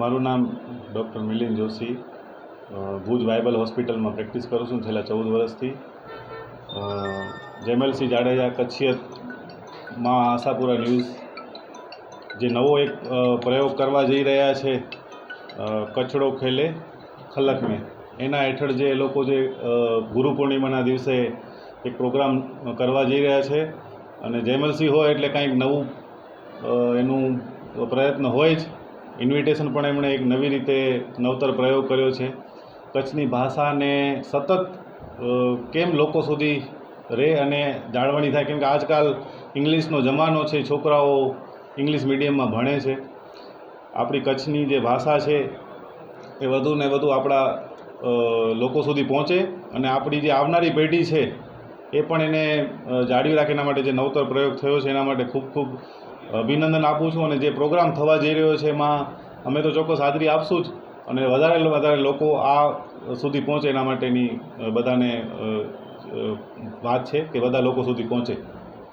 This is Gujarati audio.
મારું નામ ડૉક્ટર મિલિંદ જોશી. ભુજ વાયબલ હોસ્પિટલમાં પ્રેક્ટિસ કરું છું છેલ્લા ચૌદ વર્ષથી. જેમએલસી જાડેજા કચ્છિયતમાં આશાપુરા ન્યૂઝ. જે નવો એક પ્રયોગ કરવા જઈ રહ્યા છે કચડો ખેલે ખલક મેં એના હેઠળ જે લોકો જે ગુરુ પૂર્ણિમાના દિવસે એક પ્રોગ્રામ કરવા જઈ રહ્યા છે. અને જયમલસિંહ હોય એટલે કાંઈક નવું એનું પ્રયત્ન હોય જ. ઇન્વિટેશન પણ એમણે એક નવી રીતે નવતર પ્રયોગ કર્યો છે. કચ્છની ભાષાને સતત કેમ લોકો સુધી રહે અને જાળવણી થાય? કેમ કે આજકાલ ઇંગ્લિશનો જમાનો છે, છોકરાઓ ઇંગ્લિશ મીડિયમમાં ભણે છે. આપણી કચ્છની જે ભાષા છે, એ વધુ ને વધુ આપણા લોકો સુધી પહોંચે અને આપણી જે આવનારી પેઢી છે, એ પણ એને જાળવી રાખે એના માટે જે નવતર પ્રયોગ થયો છે, એના માટે ખૂબ ખૂબ અભિનંદન આપું છું અને જે પ્રોગ્રામ થવા જઈ રહ્યો છે એમાં અમે તો ચોક્કસ હાજરી આપશું જ અને વધારે વધારે લોકો આ સુધી પહોંચે એના માટેની બધાને વાત છે કે બધા લોકો સુધી પહોંચે.